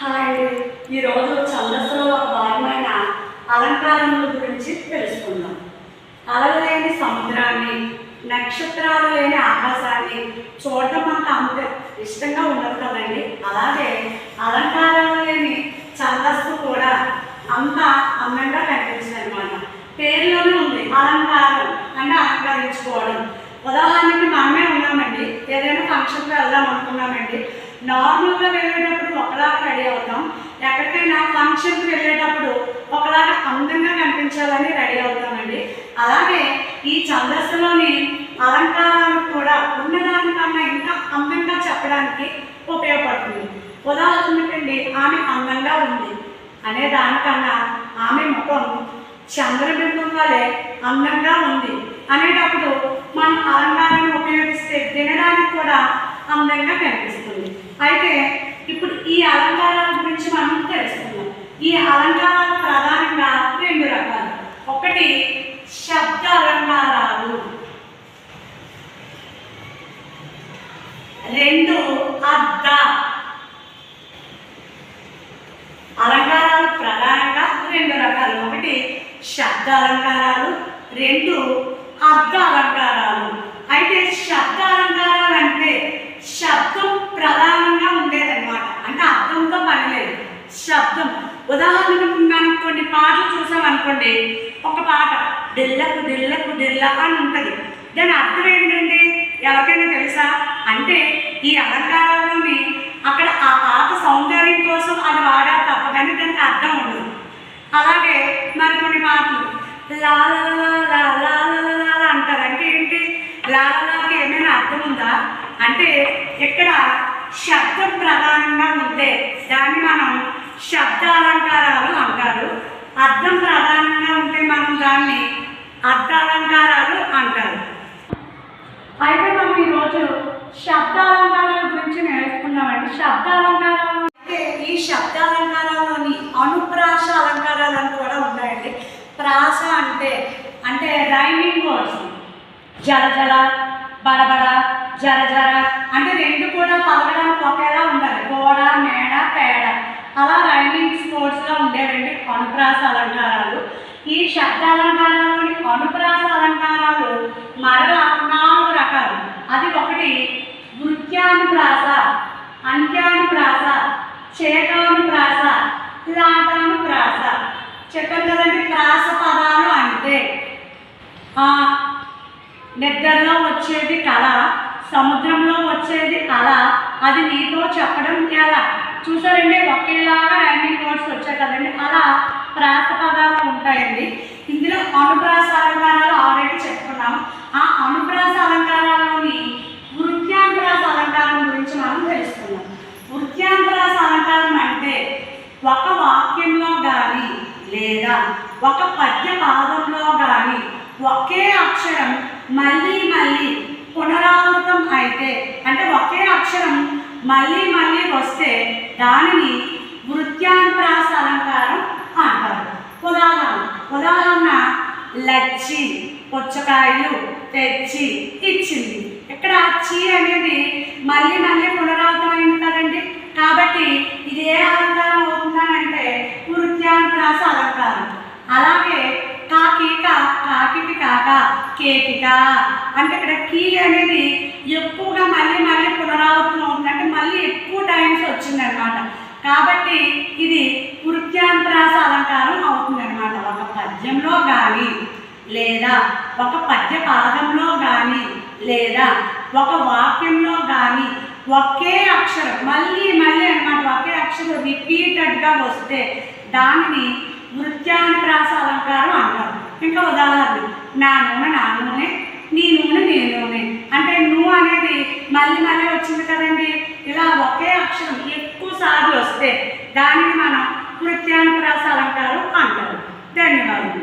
Hi ఈరోజు ఛందస్సులో ఒక భాగమైన అలంకారముల గురించి తెలుసుకుందాం. అలలు లేని సముద్రాన్ని నక్షత్రాలు లేని ఆకాశాన్ని చూడటం మనకు అంత ఇష్టంగా ఉండదు కదండి. అలాగే అలంకారాలు లేని ఛందస్సు కూడా అంత అందంగా కనిపించింది అనమాట పేరులోనే ఉంది అలంకారం అంటే అలంకరించుకోవడం ఉదాహరణకి మనమే ఉన్నామండి. ఏదైనా ఫంక్షన్కి వెళ్దాం అనుకున్నామండి. నార్మల్గా వెళ్ళేటప్పుడు ఒకలాగా రెడీ అవుతాం. ఎక్కడికైనా ఫంక్షన్కి వెళ్ళేటప్పుడు ఒకలాగా అందంగా కనిపించాలని రెడీ అవుతామండి. అలాగే ఈ ఛందస్సులోని అలంకారాలు కూడా ఉన్నదానికన్నా ఇంకా అందంగా చెప్పడానికి ఉపయోగపడుతుంది. ఉదాహరణకండి ఆమె అందంగా ఉంది అనే దానికన్నా ఆమె ముఖం చంద్రబింబం వలె అందంగా ఉంది అనేటప్పుడు మనం అలంకారాన్ని ఉపయోగిస్తే తినడానికి కూడా అందంగా కనిపిస్తుంది. అయితే ఇప్పుడు ఈ అలంకారాల గురించి మనం తెలుసుకుందాం. ఈ అలంకారాలు ప్రధానంగా రెండు రకాలు. ఒకటి శబ్ద అలంకారాలు. రెండు అర్థ అలంకారాలు ప్రధానంగా రెండు రకాలు. ఒకటి శబ్ద అలంకారాలు. రెండు అర్థ అలంకారాలు. అయితే శబ్ద అలంకారాలు అంటే పాటలు చూసామనుకోండి ఒక పాట దిల్లకు దిల్లకు దిల్ల అని ఉంటుంది. దాని అర్థం ఏంటండి? ఎవరికైనా తెలుసా? అంటే ఈ అలంకారాలని అక్కడ ఆ పాత సౌందర్యం కోసం అది వాడా తప్ప కానీ దానికి అర్థం ఉండదు. అలాగే మరి కొన్ని పాటలు లాల అంటారు. అంటే ఏంటి? లాలకి ఏమైనా అర్థం ఉందా? అంటే ఇక్కడ శబ్దం ప్రధానంగా ఉంటే దాన్ని మనం శబ్ద అలంకారాలు అంటారు. అర్థం ప్రధానంగా ఉంటే మనం దాన్ని అర్థ అలంకారాలు అంటారు. అయితే మనం ఈరోజు శబ్దాలంకారాల గురించి నేర్చుకున్నామండి శబ్దాలంకారాలు అంటే ఈ శబ్దాలంకారాల్లోని అనుప్రాస అలంకారాలు అని కూడా ఉన్నాయండి. ప్రాస అంటే అంటే రైమింగ్ వర్డ్స్ జలజల బడబడ జర జర అంటే రెండు కూడా పలకడానికి ఒకేలా ఉండాలి. గోడ మేడ పేడ. అలా రైమింగ్స్ స్పోర్ట్స్గా ఉండేవండి అనుప్రాస అలంకారాలు. ఈ శబ్దాలంకారాలోని అనుప్రాస అలంకారాలు మరలా నాలుగు రకాలు. అది ఒకటి వృత్యానుప్రాస అంత్యానుప్రాస చేతానుప్రాస లాటానుప్రాస చెప్పాను కదండి ప్రాస పదాలు అంటే నిద్రలో వచ్చేది కళ సముద్రంలో వచ్చేది కళ. అది నీతో చెప్పడం ఎలా? చూసారండి ఒకేలాగా రైమింగ్ వర్డ్స్ వచ్చాయి కదండి అలా ప్రాస పదాలు ఉంటాయండి ఇందులో అనుప్రాస అలంకారాలు ఆల్రెడీ చెప్పుకున్నాం ఆ అనుప్రాస అలంకారాల్లోని వృత్యాంప్రాస అలంకారం గురించి మనం తెలుసుకున్నాం వృత్యాంతరాస అలంకారం అంటే ఒక వాక్యంలో కానీ లేదా ఒక పద్య పాదంలో కానీ ఒకే అక్షరం మళ్ళీ మళ్ళీ పునరావృతం అయితే అంటే ఒకే అక్షరం మళ్ళీ మళ్ళీ వస్తే దానిని వృత్యాంతరాస అలంకారం ఉదాహరణ ఉదాహరణ లచ్చి పుచ్చకాయలు తెచ్చి ఇచ్చింది. ఇక్కడ చి అనేది మళ్ళీ మళ్ళీ పునరావృతమైంది కదండి. కాబట్టి ఇది ఏ అలంకారం అవుతుందనంటే వృత్యాంప్రాస అలంకారం. అలాగే కాకిక కాకికి కాక కేకిక అంటే ఇక్కడ కీ అనేది ఎక్కువగా మళ్ళీ మళ్ళీ పునరావృతం అవుతుంది అంటే మళ్ళీ ఎక్కువ టైమ్స్ వచ్చిందనమాట. కాబట్టి ఇది వృత్యాంతరాస పద్యంలో కానీ లేదా ఒక పద్య పాదంలో కానీ లేదా ఒక వాక్యంలో కానీ ఒకే అక్షరం మళ్ళీ మళ్ళీ అన్నమాట ఒకే అక్షరం రిపీటెడ్గా వస్తే దానిని వృత్యానుప్రాస అలంకారం అంటారు. ఇంకా ఉదాహరణ నా నూనె నా నూనె నీ నూనె నీ నూనె అంటే నువ్వు అనేది మళ్ళీ మళ్ళీ వచ్చింది కదండి. ఇలా ఒకే అక్షరం ఎక్కువ సార్లు వస్తే దానిని మనం వృత్యానుప్రాస అలంకారం అంటారు. ధన్యవాదాలు